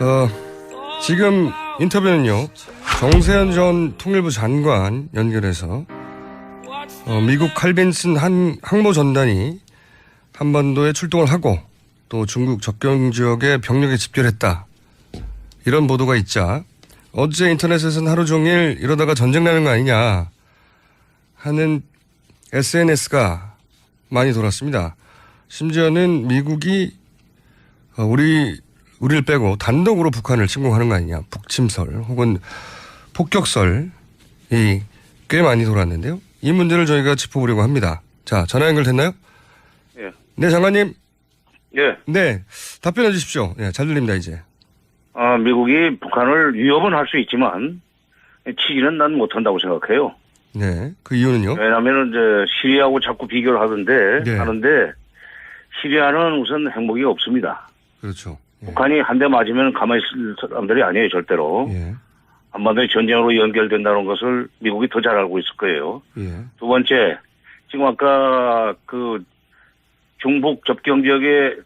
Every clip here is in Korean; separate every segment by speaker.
Speaker 1: 어, 지금 인터뷰는요, 정세현 전 통일부 장관 연결해서 어, 미국 칼빈슨 한 항모 전단이 한반도에 출동을 하고 또 중국 접경 지역에 병력에 집결했다. 이런 보도가 있자 어제 인터넷에서는 하루 종일 이러다가 전쟁 나는 거 아니냐 하는 SNS가 많이 돌았습니다. 심지어는 미국이 어, 우리 우리를 빼고 단독으로 북한을 침공하는 거 아니냐 북침설 혹은 폭격설이 꽤 많이 돌았는데요. 이 문제를 저희가 짚어보려고 합니다. 자 전화 연결됐나요?
Speaker 2: 예.
Speaker 1: 네 장관님.
Speaker 2: 예.
Speaker 1: 네 답변해 주십시오. 네, 잘 들립니다 이제.
Speaker 2: 아, 미국이 북한을 위협은 할 수 있지만 치기는 난 못한다고 생각해요.
Speaker 1: 네. 그 이유는요?
Speaker 2: 왜냐하면 이제 시리아하고 자꾸 비교를 하던데
Speaker 1: 네.
Speaker 2: 하는데 시리아는 우선 행복이 없습니다.
Speaker 1: 그렇죠. 예.
Speaker 2: 북한이 한 대 맞으면 가만히 있을 사람들이 아니에요 절대로.
Speaker 1: 예.
Speaker 2: 한반도의 전쟁으로 연결된다는 것을 미국이 더 잘 알고 있을 거예요.
Speaker 1: 예.
Speaker 2: 두 번째, 지금 아까 그 중북 접경 지역에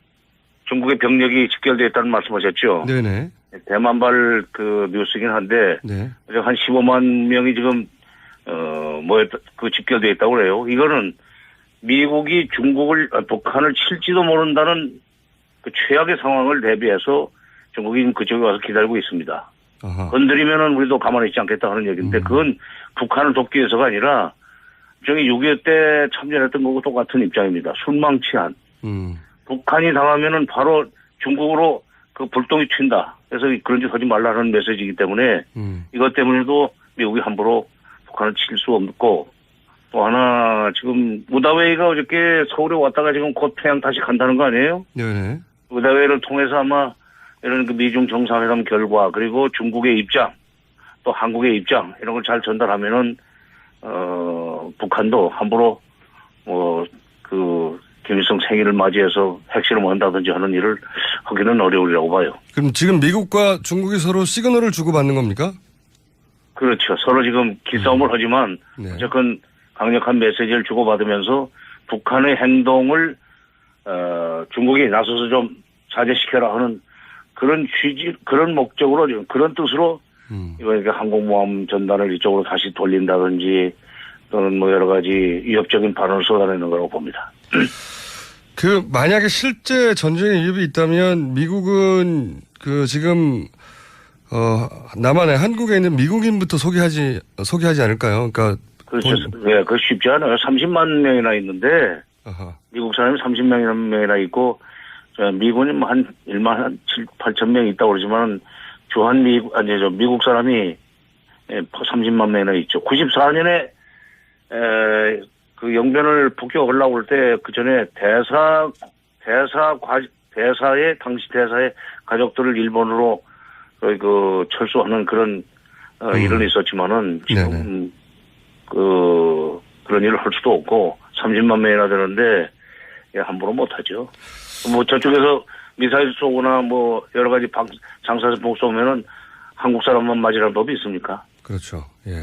Speaker 2: 중국의 병력이 집결되어 있다는 말씀하셨죠.
Speaker 1: 네네.
Speaker 2: 대만발 그 뉴스긴 한데
Speaker 1: 네.
Speaker 2: 한 15만 명이 지금 어뭐그 집결돼 있다고 그래요. 이거는 미국이 중국을 아, 북한을 칠지도 모른다는 그 최악의 상황을 대비해서 지금 그쪽에 와서 기다리고 있습니다.
Speaker 1: 아하.
Speaker 2: 건드리면은 우리도 가만히 있지 않겠다 하는 얘기인데
Speaker 1: 음.
Speaker 2: 그건 북한을 돕기 위해서가 아니라 저기 6.25 때 참전했던 거고 똑같은 입장입니다. 순망치한
Speaker 1: 음.
Speaker 2: 북한이 당하면은 바로 중국으로 그 불똥이 튄다. 그래서 그런 짓 하지 말라는 메시지이기 때문에
Speaker 1: 음.
Speaker 2: 이것 때문에도 미국이 함부로 북한을 칠 수 없고 또 하나 지금 무다웨이가 어저께 서울에 왔다가 지금 곧 평양 다시 간다는 거 아니에요?
Speaker 1: 네 네.
Speaker 2: 무다웨이를 통해서 아마 이런 그 미중 정상회담 결과 그리고 중국의 입장 또 한국의 입장 이런 걸 잘 전달하면은 어 북한도 함부로 뭐그 김일성 생일을 맞이해서 핵실험을 한다든지 하는 일을 하기는 어려우리라고 봐요.
Speaker 1: 그럼 지금 미국과 중국이 서로 시그널을 주고받는 겁니까?
Speaker 2: 그렇죠. 서로 지금 기싸움을 하지만
Speaker 1: 네.
Speaker 2: 어쨌건 강력한 메시지를 주고받으면서 북한의 행동을 어, 중국이 나서서 좀 자제시켜라 하는 그런 취지, 그런 목적으로 지금 그런 뜻으로
Speaker 1: 음.
Speaker 2: 이번에 항공모함 전단을 이쪽으로 다시 돌린다든지 또는 뭐 여러 가지 위협적인 발언을 쏟아내는 거라고 봅니다.
Speaker 1: 그 만약에 실제 전쟁의 위협이 있다면 미국은 그 지금 어 남한에 한국에 있는 미국인부터 소개하지 소개하지 않을까요? 그러니까
Speaker 2: 그렇죠.
Speaker 1: 본-
Speaker 2: 예, 그 쉽지 않아요. 30만 명이나 있는데
Speaker 1: 아하.
Speaker 2: 미국 사람이 30명이나 있고 저 미군이 뭐한 1만 한 7, 8천 명 있다고 그러지만 주한 미국 아니 저 미국 사람이 예, 30만 명이나 있죠. 94년에 에, 그 영변을 복귀하려고 할 때 그 전에 대사 대사 과 대사의 당시 대사의 가족들을 일본으로 거의 그 철수하는 그런 어,
Speaker 1: 음.
Speaker 2: 일은 있었지만은 지금
Speaker 1: 네네.
Speaker 2: 그 그런 일을 할 수도 없고 30만 명이나 되는데 예, 함부로 못하죠. 뭐 저쪽에서 미사일 쏘거나 뭐 여러 가지 방, 장사제복 쏘면은 한국 사람만 맞으라는 법이 있습니까?
Speaker 1: 그렇죠. 예.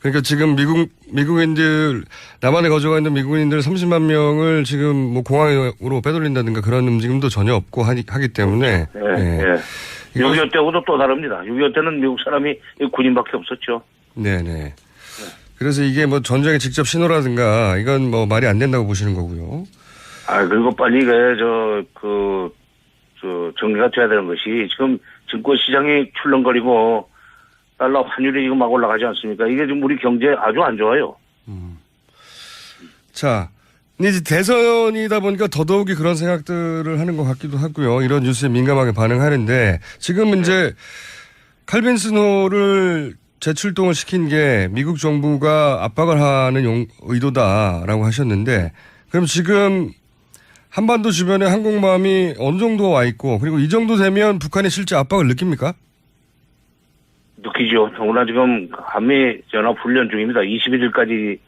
Speaker 1: 그러니까 지금 미국 미국인들 남한에 거주가 있는 미국인들 30만 명을 지금 뭐 공항으로 빼돌린다든가 그런 움직임도 전혀 없고 하기, 하기 때문에
Speaker 2: 예,
Speaker 1: 예.
Speaker 2: 예.
Speaker 1: 이거-
Speaker 2: 6.25 때하고도 또 다릅니다. 6.25 때는 미국 사람이 군인밖에 없었죠.
Speaker 1: 네네. 그래서 이게 뭐 전쟁의 직접 신호라든가 이건 뭐 말이 안 된다고 보시는 거고요.
Speaker 2: 아, 그리고 빨리 이게 저, 그, 저, 정리가 돼야 되는 것이 지금 증권 시장이 출렁거리고 달러 환율이 지금 막 올라가지 않습니까? 이게 지금 우리 경제 아주 안 좋아요.
Speaker 1: 자, 근데 이제 대선이다 보니까 더더욱이 그런 생각들을 하는 것 같기도 하고요. 이런 뉴스에 민감하게 반응하는데 지금 이제 칼빈 스노를 재출동을 시킨 게 미국 정부가 압박을 하는 용- 의도다라고 하셨는데 그럼 지금 한반도 주변에 항공모함이 어느 정도 와 있고 그리고 이 정도 되면 북한이 실제 압박을 느낍니까?
Speaker 2: 느끼죠. 더구나 지금 한미 연합 훈련 중입니다. 21일까지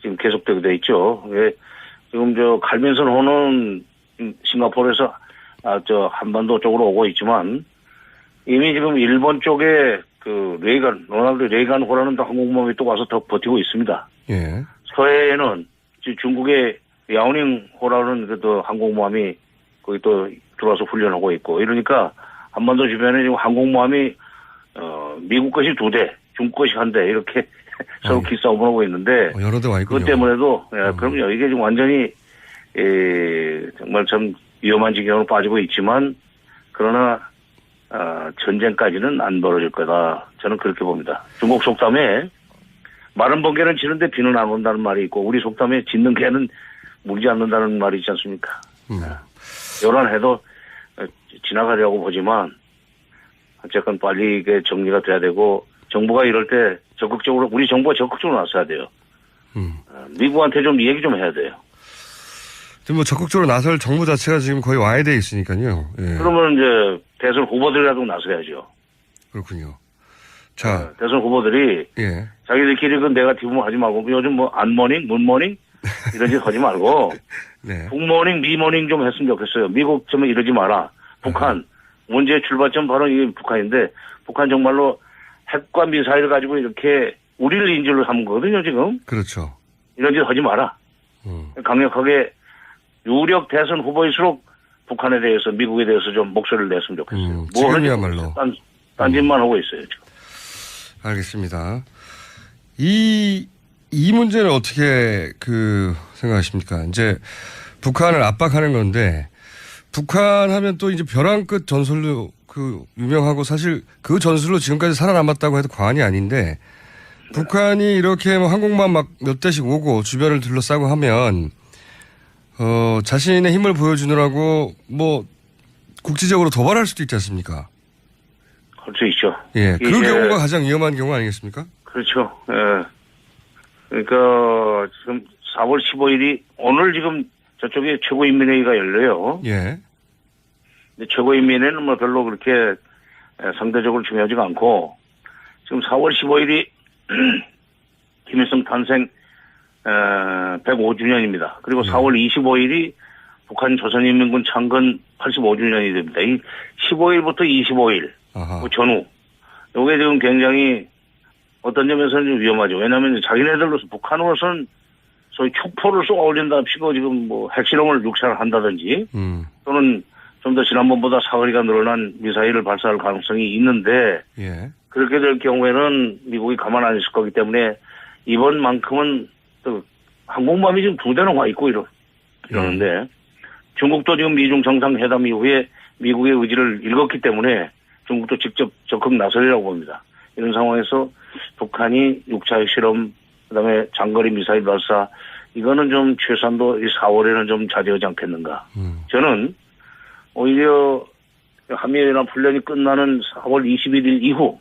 Speaker 2: 지금 계속되게 돼 있죠. 예. 지금 저 갈면선 호는 싱가포르에서 아, 저 한반도 쪽으로 오고 있지만 이미 지금 일본 쪽에 그 레이간, 로널드 레이간 호라는 또 항공모함이 또 와서 더 버티고 있습니다.
Speaker 1: 예.
Speaker 2: 서해에는 중국의 야오닝 호라는 그또 항공모함이 거기 또 들어와서 훈련하고 있고 이러니까 한반도 주변에 지금 항공모함이 어, 미국 것이 두 대, 중국 것이 한 대 이렇게 서로
Speaker 1: 아이.
Speaker 2: 기싸움을 하고 있는데
Speaker 1: 어, 여러 대와 있군요.
Speaker 2: 그것 때문에도 예, 그럼요 이게 지금 완전히 에, 정말 참 위험한 지경으로 빠지고 있지만 그러나 아, 전쟁까지는 안 벌어질 거다 저는 그렇게 봅니다. 중국 속담에 마른 번개는 지는데 비는 안 온다는 말이 있고 우리 속담에 짖는 개는 물지 않는다는 말이 있지 않습니까?
Speaker 1: 음.
Speaker 2: 요란해도 어, 지나가려고 보지만 어쨌건 빨리 이게 정리가 돼야 되고 정부가 이럴 때 적극적으로 우리 정부가 적극적으로 나서야 돼요.
Speaker 1: 음.
Speaker 2: 어, 미국한테 좀 얘기 좀 해야 돼요.
Speaker 1: 지금 뭐 적극적으로 나설 정부 자체가 지금 거의 와해돼 있으니까요. 예.
Speaker 2: 그러면 이제 대선 후보들이라도 나서야죠.
Speaker 1: 그렇군요. 자,
Speaker 2: 어, 대선 후보들이
Speaker 1: 예.
Speaker 2: 자기들끼리 그 네가티브만 하지 말고 요즘 뭐 안모닝, 문모닝 이런 짓 하지 말고
Speaker 1: 네.
Speaker 2: 북모닝, 미모닝 좀 했으면 좋겠어요. 미국 좀 이러지 마라. 북한 문제의 출발점 바로 이 북한인데 북한 정말로 핵과 미사일을 가지고 이렇게 우리를 인질로 삼은 거거든요 지금
Speaker 1: 그렇죠.
Speaker 2: 이런 짓 하지 마라.
Speaker 1: 음.
Speaker 2: 강력하게 유력 대선 후보일수록 북한에 대해서 미국에 대해서 좀 목소리를 냈으면 좋겠어요.
Speaker 1: 음,
Speaker 2: 뭐
Speaker 1: 지금이야말로.
Speaker 2: 딴, 딴짓만 하고 있어요 지금.
Speaker 1: 알겠습니다. 이, 이 문제는 어떻게 그 생각하십니까? 이제 북한을 압박하는 건데 북한 하면 또 이제 벼랑 끝 전술로 그 유명하고 사실 그 전술로 지금까지 살아남았다고 해도 과언이 아닌데 북한이 이렇게 뭐 항공모함 막몇 대씩 오고 주변을 둘러싸고 하면 어 자신의 힘을 보여주느라고 뭐 국지적으로 도발할 수도 있지 않습니까?
Speaker 2: 할수 있죠.
Speaker 1: 예, 그 경우가 가장 위험한 경우 아니겠습니까?
Speaker 2: 그렇죠. 예. 그러니까 지금 4월 15일이 오늘 지금 저쪽에 최고인민회의가 열려요.
Speaker 1: 예,
Speaker 2: 근데 최고인민회는 뭐 별로 그렇게 에, 상대적으로 중요하지가 않고 지금 4월 15일이 김일성 탄생 105주년입니다. 그리고
Speaker 1: 네.
Speaker 2: 4월 25일이 북한 조선인민군 창건 85주년이 됩니다. 이 15일부터 25일
Speaker 1: 아하,
Speaker 2: 그 전후 요게 지금 굉장히 어떤 점에서는 좀 위험하죠. 왜냐하면 자기네들로서 북한으로서는 소위 촉포를 쏘아 올린다시고 지금 뭐 핵실험을 육사를 한다든지
Speaker 1: 음,
Speaker 2: 또는 좀 더 지난번보다 사거리가 늘어난 미사일을 발사할 가능성이 있는데
Speaker 1: 예,
Speaker 2: 그렇게 될 경우에는 미국이 가만 안 있을 거기 때문에 이번만큼은 또 항공모함이 지금 두 대나 와 있고 이러, 이러는데 중국도 지금 미중 정상회담 이후에 미국의 의지를 읽었기 때문에 중국도 직접 적극 나서리라고 봅니다. 이런 상황에서 북한이 6차 핵실험 그다음에 장거리 미사일 발사 이거는 좀 최소한도 이 4월에는 좀 자제하지 않겠는가.
Speaker 1: 음,
Speaker 2: 저는 오히려 한미연합 훈련이 끝나는 4월 21일 이후,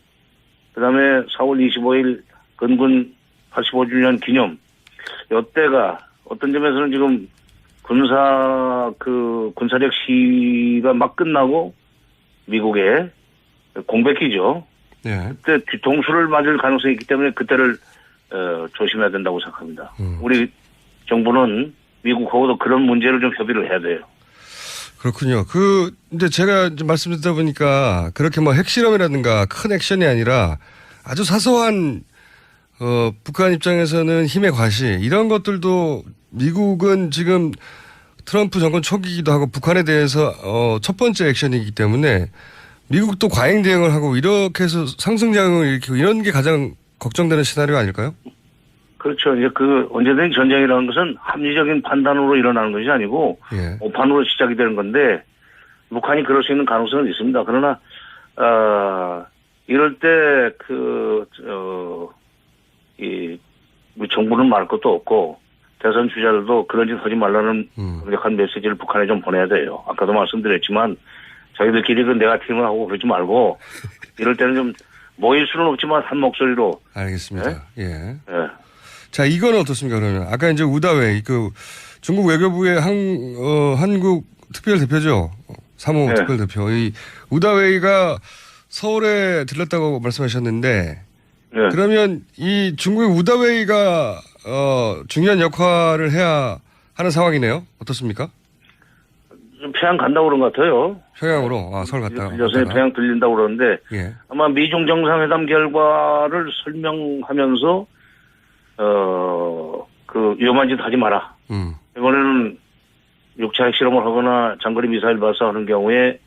Speaker 2: 그 다음에 4월 25일 건군 85주년 기념, 이때가 어떤 점에서는 지금 군사, 그, 군사력 시위가 막 끝나고 미국에 공백기죠.
Speaker 1: 예,
Speaker 2: 그때 뒤통수를 맞을 가능성이 있기 때문에 그때를, 어, 조심해야 된다고 생각합니다.
Speaker 1: 음.
Speaker 2: 우리 정부는 미국하고도 그런 문제를 좀 협의를 해야 돼요.
Speaker 1: 그렇군요. 그 이제 제가 이제 말씀 듣다 보니까 그렇게 뭐 핵실험이라든가 큰 액션이 아니라 아주 사소한 어 북한 입장에서는 힘의 과시 이런 것들도 미국은 지금 트럼프 정권 초기이기도 하고 북한에 대해서 어 첫 번째 액션이기 때문에 미국도 과잉 대응을 하고 이렇게 해서 상승작용을 일으키고 이런 게 가장 걱정되는 시나리오 아닐까요?
Speaker 2: 그렇죠. 이제 그 언제든지 전쟁이라는 것은 합리적인 판단으로 일어나는 것이 아니고
Speaker 1: 예.
Speaker 2: 오판으로 시작이 되는 건데 북한이 그럴 수 있는 가능성은 있습니다. 그러나 어 이럴 때그 어 이 정부는 말 것도 없고 대선 주자들도 그런 짓 하지 말라는
Speaker 1: 음.
Speaker 2: 강력한 메시지를 북한에 좀 보내야 돼요. 아까도 말씀드렸지만 자기들끼리 그 네가티브를 하고 그러지 말고 이럴 때는 좀 모일 수는 없지만 한 목소리로
Speaker 1: 알겠습니다. 예.
Speaker 2: 예.
Speaker 1: 자, 이건 어떻습니까, 그러면? 아까 이제 우다웨이, 그, 중국 외교부의 한, 어, 한국 특별 대표죠. 사무
Speaker 2: 네.
Speaker 1: 특별 대표. 이 우다웨이가 서울에 들렀다고 말씀하셨는데,
Speaker 2: 예.
Speaker 1: 그러면 이 중국의 우다웨이가, 어, 중요한 역할을 해야 하는 상황이네요. 어떻습니까?
Speaker 2: 좀 평양 간다고 그런 것 같아요.
Speaker 1: 평양으로, 아, 서울 갔다가.
Speaker 2: 여선이
Speaker 1: 갔다가.
Speaker 2: 평양 들린다고 그러는데
Speaker 1: 예.
Speaker 2: 아마 미중 정상회담 결과를 설명하면서 어 그 위험한 짓 하지 마라.
Speaker 1: 음,
Speaker 2: 이번에는 6차 핵실험을 하거나 장거리 미사일 발사하는 경우에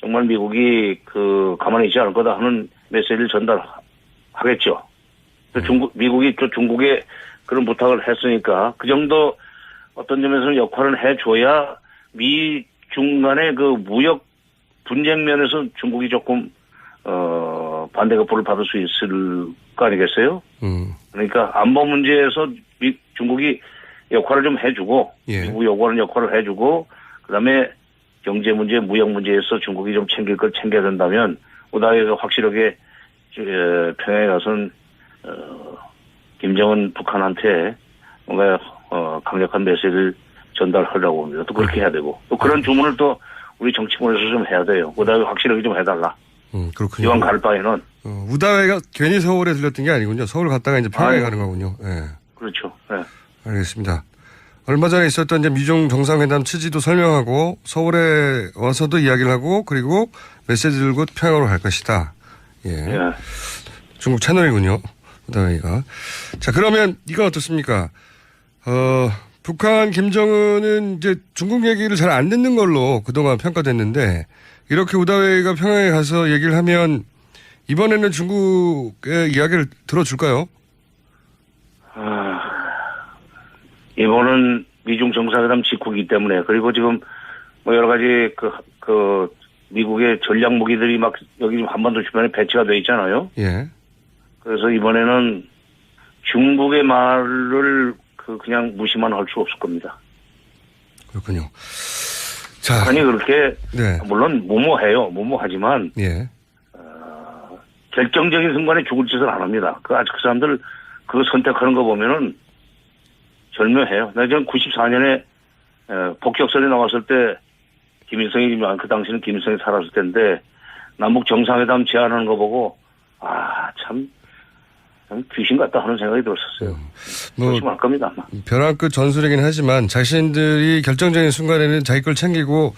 Speaker 2: 정말 미국이 그 가만히 있지 않을 거다 하는 메시지를 전달하겠죠. 또 중국 미국이 또 중국에 그런 부탁을 했으니까 그 정도 어떤 점에서는 역할을 해줘야 미 중 간의 그 무역 분쟁 면에서 중국이 조금 어 반대급부를 받을 수 있을 거 아니겠어요?
Speaker 1: 음.
Speaker 2: 그러니까 안보 문제에서 미, 중국이 역할을 좀 해주고
Speaker 1: 예.
Speaker 2: 미국 요구하는 역할을 해주고 그다음에 경제 문제, 무역 문제에서 중국이 좀 챙길 걸 챙겨야 된다면 우다이가 확실하게 저, 에, 평양에 가서는 어, 김정은 북한한테 뭔가 어, 강력한 메시지를 전달하려고 합니다. 또 그렇게 해야 되고 또 그런 주문을 또 우리 정치권에서 좀 해야 돼요. 우다이 확실하게 좀 해달라.
Speaker 1: 음, 그렇군요.
Speaker 2: 이왕 갈 바에는
Speaker 1: 어, 우다회가 괜히 서울에 들렸던 게 아니군요. 서울 갔다가 이제 평양에. 가는 거군요. 예.
Speaker 2: 그렇죠. 네.
Speaker 1: 알겠습니다. 얼마 전에 있었던 이제 미중 정상회담 취지도 설명하고 서울에 와서도 이야기를 하고 그리고 메시지 들고 평양으로 갈 것이다. 예.
Speaker 2: 예.
Speaker 1: 중국 채널이군요. 우다웨이가. 자, 그러면 이건 어떻습니까? 어, 북한 김정은은 이제 중국 얘기를 잘 안 듣는 걸로 그동안 평가됐는데 이렇게 우다웨이가 평양에 가서 얘기를 하면 이번에는 중국의 이야기를 들어줄까요?
Speaker 2: 아, 이번은 미중 정상회담 직후이기 때문에 그리고 지금 뭐 여러 가지 그, 그 미국의 전략 무기들이 막 여기 한반도 주변에 배치가 돼 있잖아요.
Speaker 1: 예.
Speaker 2: 그래서 이번에는 중국의 말을 그 그냥 무시만 할 수 없을 겁니다.
Speaker 1: 그렇군요. 자,
Speaker 2: 아니 그렇게
Speaker 1: 네.
Speaker 2: 물론 무모해요. 무모하지만
Speaker 1: 예.
Speaker 2: 결정적인 순간에 죽을 짓을 안 합니다. 그 아직 그 사람들 그거 선택하는 거 보면은 절묘해요. 나 지금 94년에 복격설이 나왔을 때 김일성이 그 당시는 김일성이 살았을 텐데 남북 정상회담 제안하는 거 보고 아 참 귀신 같다 하는 생각이 들었었어요.
Speaker 1: 뭐
Speaker 2: 조심할 겁니다 아마.
Speaker 1: 벼랑 끝 전술이긴 하지만 자신들이 결정적인 순간에는 자기 걸 챙기고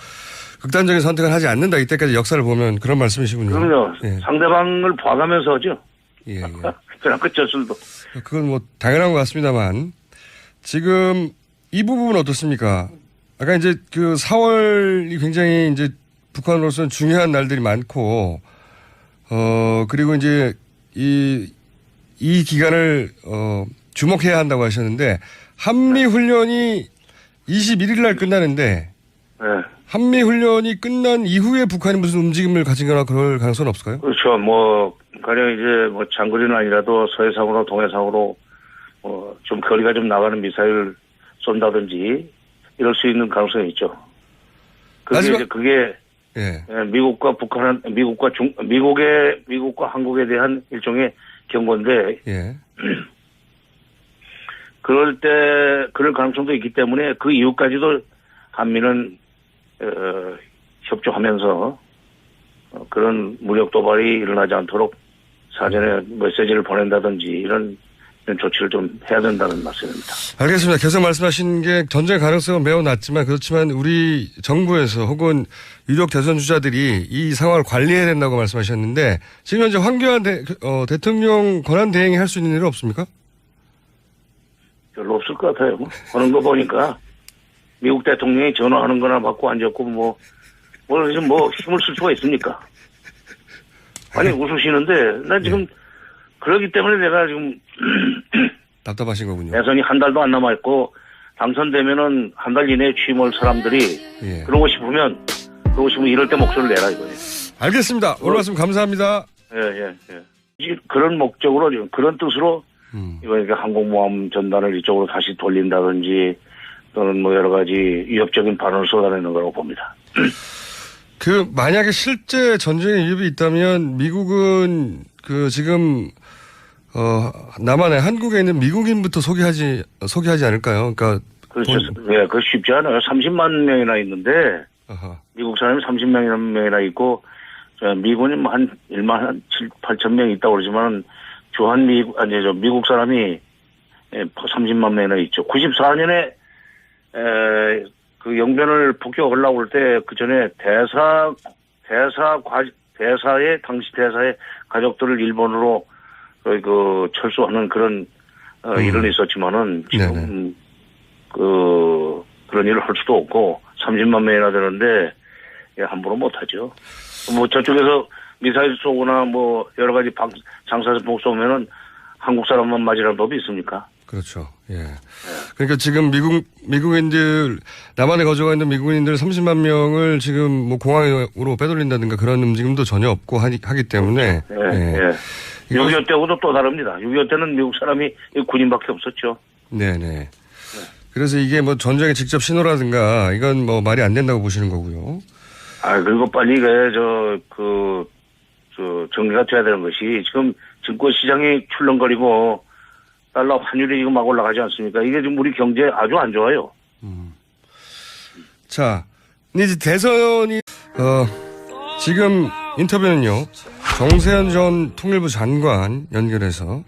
Speaker 1: 극단적인 선택을 하지 않는다. 이때까지 역사를 보면 그런 말씀이시군요.
Speaker 2: 그럼요.
Speaker 1: 예.
Speaker 2: 상대방을 봐가면서 하죠.
Speaker 1: 예, 예.
Speaker 2: 그냥 그 저술도.
Speaker 1: 그건 뭐 당연한 것 같습니다만 지금 이 부분은 어떻습니까? 아까 이제 그 4월이 굉장히 이제 북한으로서는 중요한 날들이 많고 어 그리고 이제 이이 기간을 어 주목해야 한다고 하셨는데 한미 훈련이 21일 날 끝나는데
Speaker 2: 네.
Speaker 1: 한미 훈련이 끝난 이후에 북한이 무슨 움직임을 가지거나 그럴 가능성은 없을까요?
Speaker 2: 그렇죠. 뭐 가령 이제 뭐 장거리는 아니라도 서해상으로 동해상으로 어, 좀 거리가 좀 나가는 미사일 쏜다든지 이럴 수 있는 가능성이 있죠. 그게
Speaker 1: 마지막-
Speaker 2: 이제 그게
Speaker 1: 예.
Speaker 2: 예, 미국과 북한, 미국과 중, 미국의 미국과 한국에 대한 일종의 경고인데
Speaker 1: 예.
Speaker 2: 그럴 때 그럴 가능성도 있기 때문에 그 이후까지도 한미는 어, 협조하면서 어, 그런 무력 도발이 일어나지 않도록 사전에 메시지를 보낸다든지 이런, 조치를 좀 해야 된다는 말씀입니다.
Speaker 1: 알겠습니다. 계속 말씀하신 게 전쟁 가능성은 매우 낮지만 그렇지만 우리 정부에서 혹은 유력 대선 주자들이 이 상황을 관리해야 된다고 말씀하셨는데 지금 현재 황교안 대, 어, 대통령 권한 대행이 할 수 있는 일은 없습니까?
Speaker 2: 별로 없을 것 같아요. 뭐. 하는 거 보니까 미국 대통령이 전화하는 거나 받고 앉았고 뭐, 뭐, 지금 뭐 힘을 쓸 수가 있습니까? 아니, 웃으시는데, 나 지금, 그러기 때문에 내가 지금,
Speaker 1: 답답하신 거군요.
Speaker 2: 대선이 한 달도 안 남아 있고, 당선되면은 한 달 이내에 취임할 사람들이,
Speaker 1: 예.
Speaker 2: 그러고 싶으면, 그러고 싶으면 이럴 때 목소리를 내라 이거예요.
Speaker 1: 알겠습니다. 오늘 말씀 감사합니다.
Speaker 2: 예, 예, 예. 이- 그런 목적으로, 지금 그런 뜻으로,
Speaker 1: 음.
Speaker 2: 이번에 항공모함 전단을 이쪽으로 다시 돌린다든지, 또는 뭐 여러 가지 위협적인 반응을 쏟아내는 거라고 봅니다.
Speaker 1: 그 만약에 실제 전쟁에 위협이 있다면 미국은 그 지금 어 남한에 한국에 있는 미국인부터 소개하지 소개하지 않을까요? 그러니까
Speaker 2: 그렇죠.
Speaker 1: 본-
Speaker 2: 예, 그 쉽지 않아요. 30만 명이나 있는데,
Speaker 1: 아하.
Speaker 2: 미국 사람이 30만 명이나 있고, 저 미군이 뭐한 1만 한 7, 8천 명 있다고 그러지만, 주한 미국, 아니, 저 미국 사람이 예, 30만 명이나 있죠. 94년에, 에, 그 영변을 폭격하려고 할 때, 그 전에 대사, 대사, 과, 대사의, 당시 대사의 가족들을 일본으로, 그, 그 철수하는 그런, 어,
Speaker 1: 음.
Speaker 2: 일은 있었지만은, 지금,
Speaker 1: 네네.
Speaker 2: 그, 그런 일을 할 수도 없고, 30만 명이나 되는데, 예, 함부로 못하죠. 뭐 저쪽에서 미사일 쏘거나 뭐 여러 가지 방, 장사제품 쏘면은 한국 사람만 맞으라는 법이 있습니까?
Speaker 1: 그렇죠. 예. 그러니까 지금 미국 미국인들 남한에 거주가 있는 미국인들 30만 명을 지금 뭐 공항으로 빼돌린다든가 그런 움직임도 전혀 없고 하기, 하기 때문에
Speaker 2: 예,
Speaker 1: 예.
Speaker 2: 예.
Speaker 1: 이거-
Speaker 2: 6.25 때하고도 또 다릅니다. 6.25 때는 미국 사람이 군인밖에 없었죠.
Speaker 1: 네네. 그래서 이게 뭐 전쟁의 직접 신호라든가 이건 뭐 말이 안 된다고 보시는 거고요.
Speaker 2: 아, 그리고 빨리 이게 저, 그, 저, 정리가 돼야 되는 것이 지금 증권 시장이 출렁거리고 달러 환율이 지금 막 올라가지 않습니까? 이게 지금 우리 경제 아주 안 좋아요.
Speaker 1: 자, 이제 대선이 어 지금 인터뷰는요 정세현 전 통일부 장관 연결해서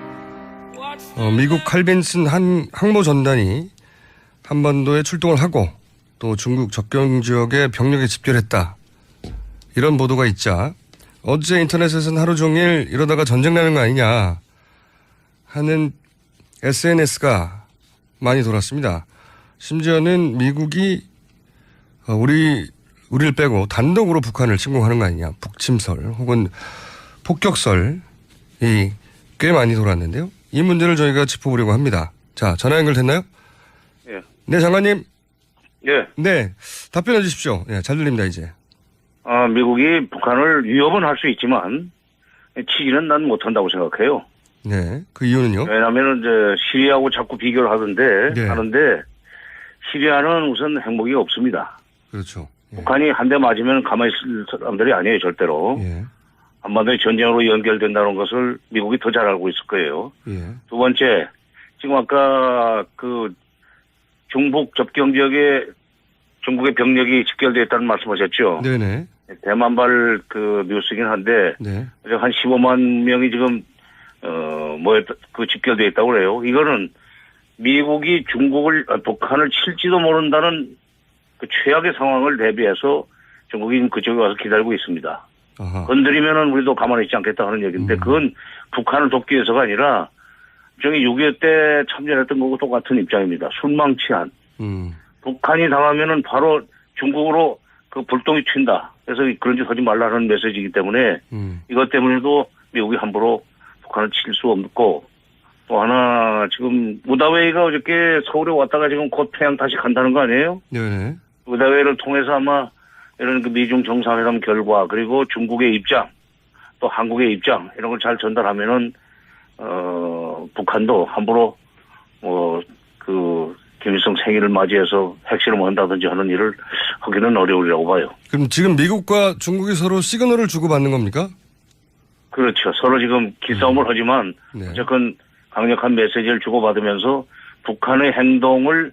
Speaker 1: 어, 미국 칼빈슨 한 항모 전단이 한반도에 출동을 하고 또 중국 접경 지역에 병력에 집결했다 이런 보도가 있자 어제 인터넷에서는 하루 종일 이러다가 전쟁 나는 거 아니냐 하는 SNS가 많이 돌았습니다. 심지어는 미국이 어, 우리 우리를 빼고 단독으로 북한을 침공하는 거 아니냐 북침설 혹은 폭격설이 꽤 많이 돌았는데요. 이 문제를 저희가 짚어보려고 합니다. 자 전화 연결됐나요?
Speaker 2: 예.
Speaker 1: 네 장관님.
Speaker 2: 예.
Speaker 1: 네 답변해 주십시오. 네, 잘 들립니다 이제.
Speaker 2: 아, 미국이 북한을 위협은 할 수 있지만 치기는 난 못한다고 생각해요.
Speaker 1: 네 그 이유는요?
Speaker 2: 왜냐하면 이제 시리아하고 자꾸 비교를 하던데
Speaker 1: 네.
Speaker 2: 하는데 시리아는 우선 행복이 없습니다.
Speaker 1: 그렇죠. 예.
Speaker 2: 북한이 한 대 맞으면 가만히 있을 사람들이 아니에요 절대로.
Speaker 1: 예.
Speaker 2: 한반도의 전쟁으로 연결된다는 것을 미국이 더 잘 알고 있을 거예요.
Speaker 1: 예.
Speaker 2: 두 번째, 지금 아까 그 중북 접경 지역에 중국의 병력이 집결되어 있다는 말씀하셨죠.
Speaker 1: 네네.
Speaker 2: 대만발 그 뉴스긴 한데
Speaker 1: 네.
Speaker 2: 한 15만 명이 지금 어뭐그 집결되어 있다고 그래요. 이거는 미국이 중국을 아, 북한을 칠지도 모른다는 그 최악의 상황을 대비해서 중국이 그쪽에 와서 기다리고 있습니다.
Speaker 1: 아하.
Speaker 2: 건드리면은 우리도 가만히 있지 않겠다 하는 얘기인데
Speaker 1: 음.
Speaker 2: 그건 북한을 돕기 위해서가 아니라 저기 6.25 때 참전했던 거고 똑같은 입장입니다. 순망치한.
Speaker 1: 음.
Speaker 2: 북한이 당하면은 바로 중국으로 그 불똥이 튄다. 그래서 그런 짓 하지 말라는 메시지이기 때문에
Speaker 1: 음.
Speaker 2: 이것 때문에도 미국이 함부로 북한을 칠 수 없고 또 하나 지금 우다웨이가 어저께 서울에 왔다가 지금 곧 평양 다시 간다는 거 아니에요?
Speaker 1: 네네.
Speaker 2: 우다웨이를 통해서 아마 이런 그 미중 정상회담 결과 그리고 중국의 입장 또 한국의 입장 이런 걸 잘 전달하면은 어 북한도 함부로 뭐그 김일성 생일을 맞이해서 핵실험을 한다든지 하는 일을 하기는 어려우리라고 봐요.
Speaker 1: 그럼 지금 미국과 중국이 서로 시그널을 주고받는 겁니까?
Speaker 2: 그렇죠. 서로 지금 기싸움을 하지만
Speaker 1: 네.
Speaker 2: 어쨌건 강력한 메시지를 주고받으면서 북한의 행동을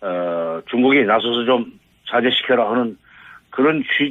Speaker 2: 어 중국이 나서서 좀 자제시켜라 하는 그런 취